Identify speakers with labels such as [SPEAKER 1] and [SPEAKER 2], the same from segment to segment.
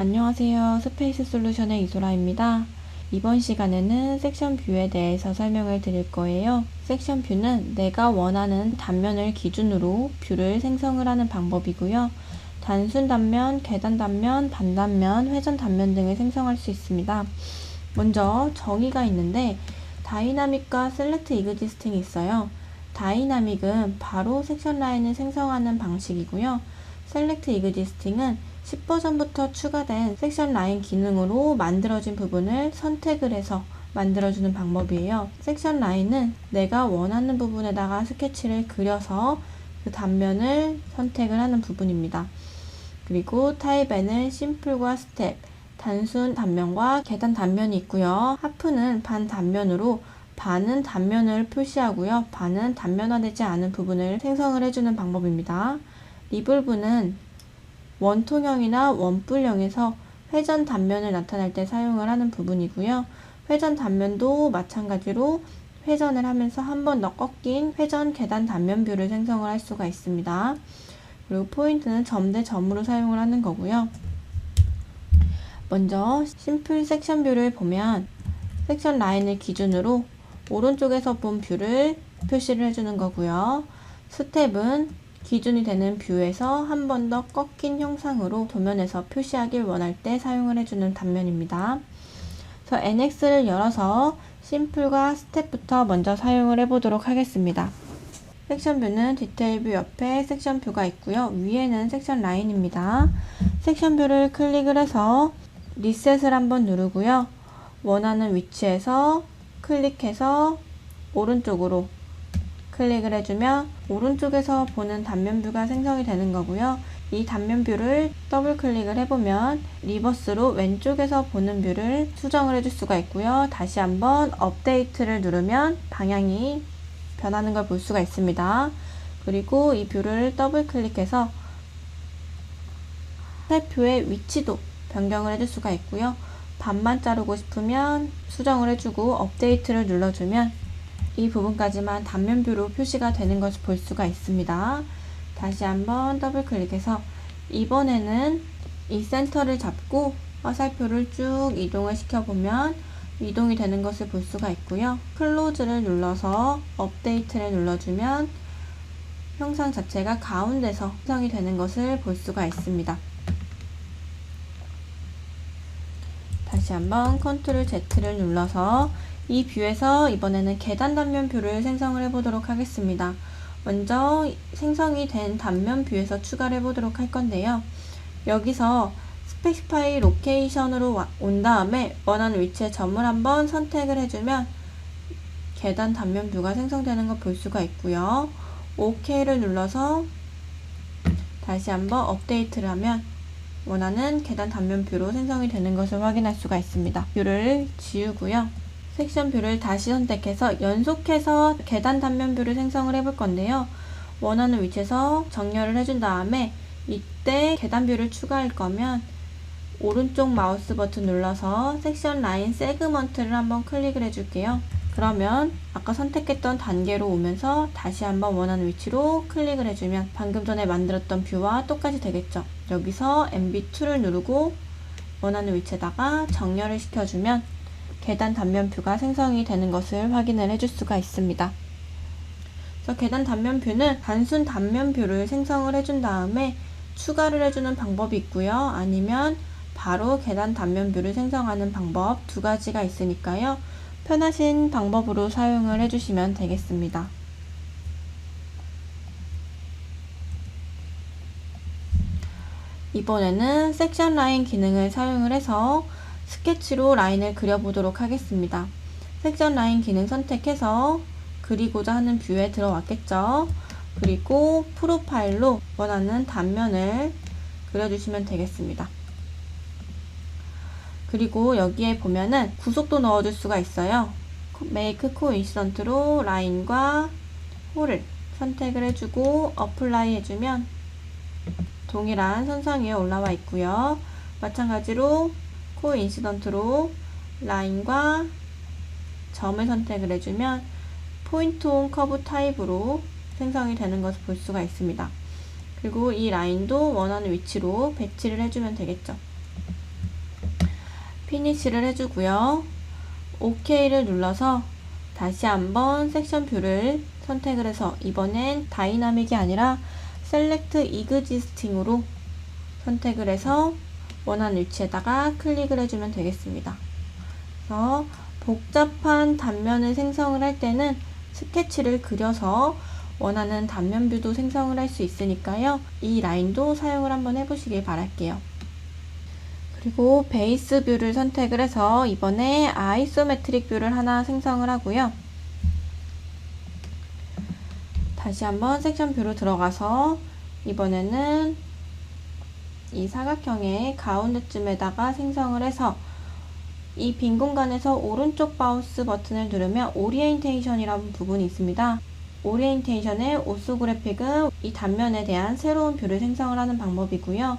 [SPEAKER 1] 안녕하세요. 스페이스 솔루션의 이소라입니다. 이번 시간에는 섹션 뷰에 대해서 설명을 드릴 거예요. 섹션 뷰는 내가 원하는 단면을 기준으로 뷰를 생성을 하는 방법이고요. 단순 단면, 계단 단면, 반단면, 회전 단면 등을 생성할 수 있습니다. 먼저 정의가 있는데 다이나믹과 셀렉트 이그지스팅이 있어요. 다이나믹은 바로 섹션 라인을 생성하는 방식이고요. 셀렉트 이그지스팅은 10버전부터 추가된 섹션 라인 기능으로 만들어진 부분을 선택을 해서 만들어주는 방법이에요. 섹션 라인은 내가 원하는 부분에다가 스케치를 그려서 그 단면을 선택을 하는 부분입니다. 그리고 타입에는 심플과 스텝, 단순 단면과 계단 단면이 있고요. 하프는 반 단면으로 반은 단면을 표시하고요. 반은 단면화되지 않은 부분을 생성을 해주는 방법입니다. 리볼브는 원통형이나 원뿔형에서 회전 단면을 나타낼 때 사용을 하는 부분이고요. 회전 단면도 마찬가지로 회전을 하면서 한 번 더 꺾인 회전 계단 단면 뷰를 생성을 할 수가 있습니다. 그리고 포인트는 점 대 점으로 사용을 하는 거고요. 먼저 심플 섹션 뷰를 보면 섹션 라인을 기준으로 오른쪽에서 본 뷰를 표시를 해주는 거고요. 스텝은 기준이 되는 뷰에서 한 번 더 꺾인 형상으로 도면에서 표시하길 원할 때 사용을 해주는 단면입니다. 그래서 NX를 열어서 심플과 스텝부터 먼저 사용을 해보도록 하겠습니다. 섹션 뷰는 디테일 뷰 옆에 섹션 뷰가 있고요. 위에는 섹션 라인입니다. 섹션 뷰를 클릭을 해서 리셋을 한번 누르고요. 원하는 위치에서 클릭해서 오른쪽으로 클릭을 해주면 오른쪽에서 보는 단면 뷰가 생성이 되는 거고요. 이 단면 뷰를 더블 클릭을 해보면 리버스로 왼쪽에서 보는 뷰를 수정을 해줄 수가 있고요. 다시 한번 업데이트를 누르면 방향이 변하는 걸 볼 수가 있습니다. 그리고 이 뷰를 더블 클릭해서 살표의 위치도 변경을 해줄 수가 있고요. 반만 자르고 싶으면 수정을 해주고 업데이트를 눌러주면 이 부분까지만 단면 뷰로 표시가 되는 것을 볼 수가 있습니다. 다시 한번 더블 클릭해서 이번에는 이 센터를 잡고 화살표를 쭉 이동을 시켜보면 이동이 되는 것을 볼 수가 있고요. 클로즈를 눌러서 업데이트를 눌러주면 형상 자체가 가운데서 형성이 되는 것을 볼 수가 있습니다. 다시 한번 컨트롤 Z를 눌러서 이 뷰에서 이번에는 계단 단면 뷰를 생성을 해보도록 하겠습니다. 먼저 생성이 된 단면 뷰에서 추가를 해보도록 할 건데요. 여기서 스페시파이 로케이션으로 온 다음에 원하는 위치에 점을 한번 선택을 해주면 계단 단면 뷰가 생성되는 걸 볼 수가 있고요. OK를 눌러서 다시 한번 업데이트를 하면 원하는 계단 단면 뷰로 생성이 되는 것을 확인할 수가 있습니다. 뷰를 지우고요. 섹션 뷰를 다시 선택해서 연속해서 계단 단면 뷰를 생성을 해볼 건데요. 원하는 위치에서 정렬을 해준 다음에 이때 계단 뷰를 추가할 거면 오른쪽 마우스 버튼 눌러서 섹션 라인 세그먼트를 한번 클릭을 해줄게요. 그러면 아까 선택했던 단계로 오면서 다시 한번 원하는 위치로 클릭을 해주면 방금 전에 만들었던 뷰와 똑같이 되겠죠. 여기서 MB2를 누르고 원하는 위치에다가 정렬을 시켜주면 계단 단면 뷰가 생성이 되는 것을 확인을 해줄 수가 있습니다. 그래서 계단 단면 뷰는 단순 단면 뷰를 생성을 해준 다음에 추가를 해주는 방법이 있고요. 아니면 바로 계단 단면 뷰를 생성하는 방법 두 가지가 있으니까요. 편하신 방법으로 사용을 해주시면 되겠습니다. 이번에는 섹션 라인 기능을 사용을 해서 스케치로 라인을 그려보도록 하겠습니다. 섹션 라인 기능 선택해서 그리고자 하는 뷰에 들어왔겠죠. 그리고 프로파일로 원하는 단면을 그려주시면 되겠습니다. 그리고 여기에 보면은 구속도 넣어줄 수가 있어요. 메이크 코인시던트로 라인과 홀을 선택을 해주고 어플라이 해주면 동일한 선상 위에 올라와 있고요. 마찬가지로 코인시던트로 라인과 점을 선택을 해주면 포인트 온 커브 타입으로 생성이 되는 것을 볼 수가 있습니다. 그리고 이 라인도 원하는 위치로 배치를 해주면 되겠죠. 피니쉬를 해주고요. OK를 눌러서 다시 한번 섹션 뷰를 선택을 해서 이번엔 다이나믹이 아니라 셀렉트 이그지스팅으로 선택을 해서 원하는 위치에다가 클릭을 해주면 되겠습니다. 그래서 복잡한 단면을 생성을 할 때는 스케치를 그려서 원하는 단면 뷰도 생성을 할 수 있으니까요. 이 라인도 사용을 한번 해보시길 바랄게요. 그리고 베이스 뷰를 선택을 해서 이번에 아이소메트릭 뷰를 하나 생성을 하고요. 다시 한번 섹션 뷰로 들어가서 이번에는 이 사각형의 가운데쯤에다가 생성을 해서 이 빈 공간에서 오른쪽 마우스 버튼을 누르면 오리엔테이션이라는 부분이 있습니다. 오리엔테이션의 오소그래픽은 이 단면에 대한 새로운 뷰를 생성을 하는 방법이고요.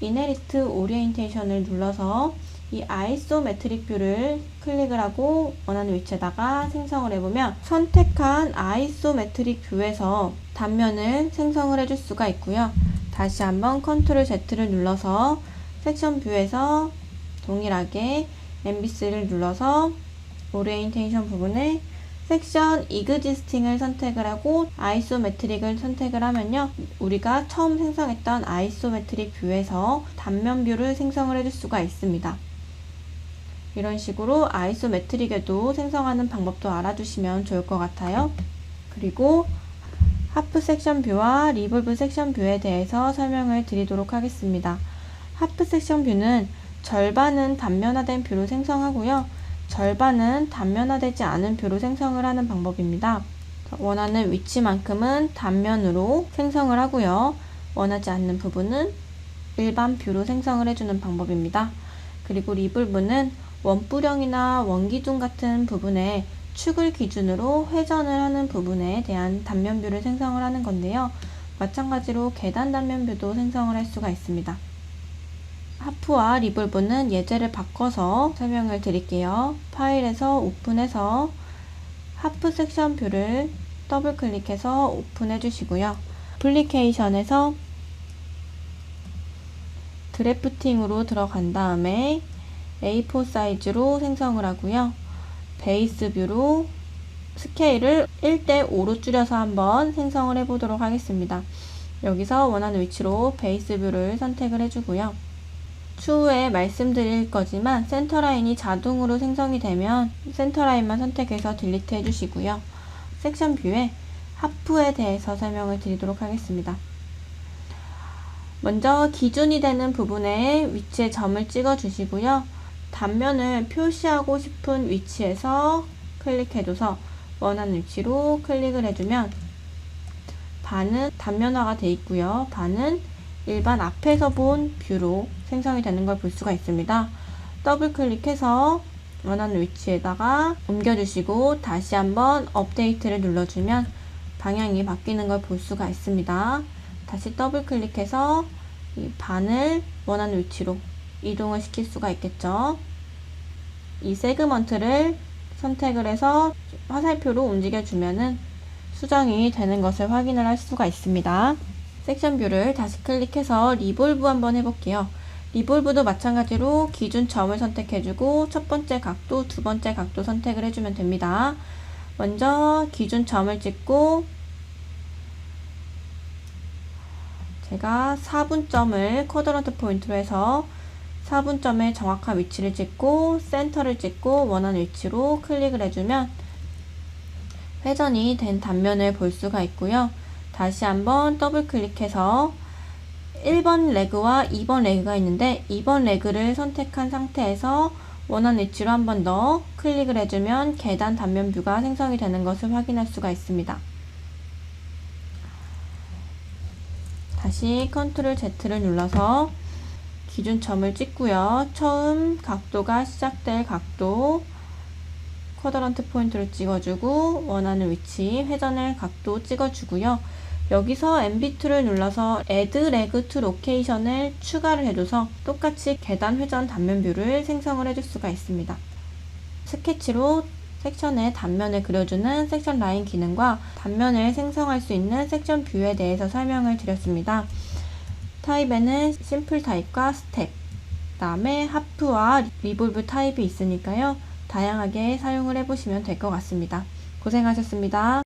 [SPEAKER 1] 이네리트 오리엔테이션을 눌러서 이 아이소메트릭 뷰를 클릭을 하고 원하는 위치에다가 생성을 해보면 선택한 아이소메트릭 뷰에서 단면을 생성을 해줄 수가 있고요. 다시 한번 컨트롤 Z를 눌러서 섹션 뷰에서 동일하게 MBC를 눌러서 오리엔테이션 부분에 섹션 이그지스팅을 선택을 하고 아이소메트릭을 선택을 하면요. 우리가 처음 생성했던 아이소메트릭 뷰에서 단면 뷰를 생성을 해줄 수가 있습니다. 이런 식으로 아이소메트릭에도 생성하는 방법도 알아두시면 좋을 것 같아요. 그리고 하프 섹션 뷰와 리볼브 섹션 뷰에 대해서 설명을 드리도록 하겠습니다. 하프 섹션 뷰는 절반은 단면화된 뷰로 생성하고요. 절반은 단면화되지 않은 뷰로 생성을 하는 방법입니다. 원하는 위치만큼은 단면으로 생성을 하고요. 원하지 않는 부분은 일반 뷰로 생성을 해주는 방법입니다. 그리고 리블브는 원뿔형이나 원기둥 같은 부분에 축을 기준으로 회전을 하는 부분에 대한 단면뷰를 생성을 하는 건데요. 마찬가지로 계단 단면뷰도 생성을 할 수가 있습니다. 하프와 리볼브는 예제를 바꿔서 설명을 드릴게요. 파일에서 오픈해서 하프 섹션 뷰를 더블 클릭해서 오픈해 주시고요. 애플리케이션에서 드래프팅으로 들어간 다음에 A4 사이즈로 생성을 하고요. 베이스 뷰로 스케일을 1대 5로 줄여서 한번 생성을 해보도록 하겠습니다. 여기서 원하는 위치로 베이스 뷰를 선택을 해주고요. 추후에 말씀드릴 거지만 센터 라인이 자동으로 생성이 되면 센터 라인만 선택해서 딜리트 해주시고요. 섹션 뷰에 하프에 대해서 설명을 드리도록 하겠습니다. 먼저 기준이 되는 부분에 위치에 점을 찍어 주시고요. 단면을 표시하고 싶은 위치에서 클릭해줘서 원하는 위치로 클릭을 해주면 반은 단면화가 되어 있고요. 반은 일반 앞에서 본 뷰로 생성이 되는 걸 볼 수가 있습니다. 더블 클릭해서 원하는 위치에다가 옮겨주시고 다시 한번 업데이트를 눌러주면 방향이 바뀌는 걸 볼 수가 있습니다. 다시 더블 클릭해서 이 반을 원하는 위치로 이동을 시킬 수가 있겠죠. 이 세그먼트를 선택을 해서 화살표로 움직여주면은 수정이 되는 것을 확인을 할 수가 있습니다. 섹션 뷰를 다시 클릭해서 리볼브 한번 해볼게요. 리볼브도 마찬가지로 기준 점을 선택해주고 첫 번째 각도, 두 번째 각도 선택을 해주면 됩니다. 먼저 기준 점을 찍고 제가 4분점을 쿼드런트 포인트로 해서 4분점의 정확한 위치를 찍고 센터를 찍고 원하는 위치로 클릭을 해주면 회전이 된 단면을 볼 수가 있고요. 다시 한번 더블 클릭해서 1번 레그와 2번 레그가 있는데 2번 레그를 선택한 상태에서 원하는 위치로 한 번 더 클릭을 해주면 계단 단면 뷰가 생성이 되는 것을 확인할 수가 있습니다. 다시 컨트롤 Z를 눌러서 기준점을 찍고요. 처음 각도가 시작될 각도 쿼드런트 포인트를 찍어주고 원하는 위치 회전을 각도 찍어주고요. 여기서 MB2를 눌러서 Add Leg to Location을 추가를 해줘서 똑같이 계단 회전 단면 뷰를 생성을 해줄 수가 있습니다. 스케치로 섹션의 단면을 그려주는 섹션 라인 기능과 단면을 생성할 수 있는 섹션 뷰에 대해서 설명을 드렸습니다. 타입에는 심플 타입과 스텝, 다음에 하프와 리볼브 타입이 있으니까요. 다양하게 사용을 해보시면 될 것 같습니다. 고생하셨습니다.